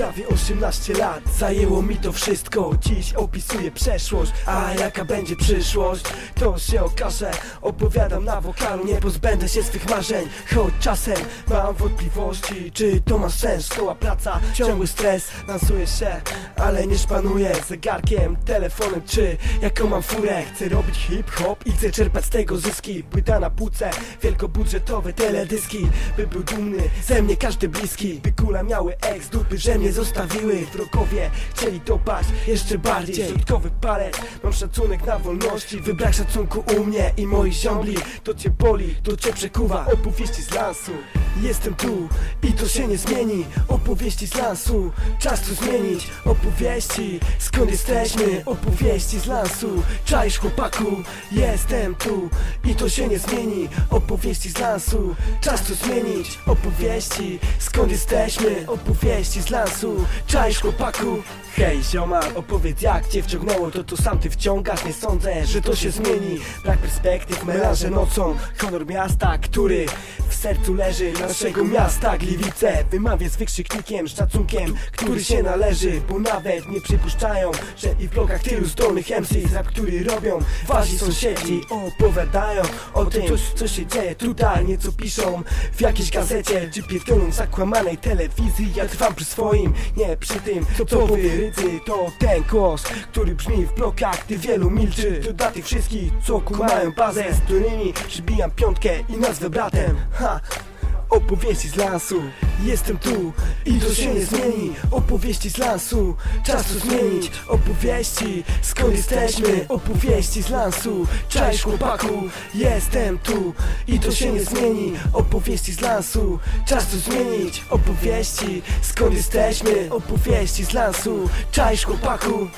Prawie 18 lat. Zajęło mi to wszystko. Dziś opisuję przeszłość, a jaka będzie przyszłość? To się okaże, opowiadam na wokalu. Nie pozbędę się swych marzeń. Choć czasem mam wątpliwości Czy to ma sens? Szkoła, praca, ciągły stres. Lansuję się, ale nie szpanuję. Zegarkiem, telefonem czy jaką mam furę. Chcę robić hip-hop i chcę czerpać z tego zyski. Płyta na płuce, wielkobudżetowe teledyski. By był dumny ze mnie każdy bliski. By kula miały ex dupy, że mnie zostawiły. Wrogowie chcieli dopaść jeszcze bardziej. Środkowy palec, mam szacunek na wolności. Wybrak szacunku u mnie i moich ziąbli To cię boli, to cię przekuwa. Opowieści z lansu Jestem tu i to się nie zmieni. Opowieści z lansu, czas to zmienić. Opowieści, skąd jesteśmy? Opowieści z lansu, czaisz chłopaku Jestem tu i to się nie zmieni. Opowieści z lansu, czas to zmienić. Opowieści, skąd jesteśmy? Opowieści z lansu, czaisz chłopaku? Hej ziomal, opowiedz jak cię wciągnęło. To to sam ty wciągasz, nie sądzę, że to się zmieni. Brak perspektyw, melanże nocą Honor miasta, który w sercu leży Naszego miasta, Gliwice. Wymawię z wykrzyknikiem, szacunkiem Który się należy, bo nawet nie przypuszczają Że i w blogach tylu zdolnych MC Rap, który robią wasi sąsiedzi Opowiadają o tym, co, co się dzieje tutaj Nieco piszą w jakiejś gazecie Czy pierdolą zakłamanej telewizji. Ja trwam przy swoim, nie przy tym Co powie rydzy, to ten głos Który brzmi w blokach, gdy wielu milczy. To dla tych wszystkich, co kumają bazę Z którymi przybijam piątkę i nazwę bratem. Ha! Opowieści z lansu Jestem tu i to się nie zmieni. Opowieści z lansu Czas to zmienić. Opowieści Skąd jesteśmy. Opowieści z lansu Cześć chłopaku. Jestem tu i to się nie zmieni. Opowieści z lansu Czas to zmienić. Opowieści Skąd jesteśmy. Opowieści z lansu Cześć chłopaku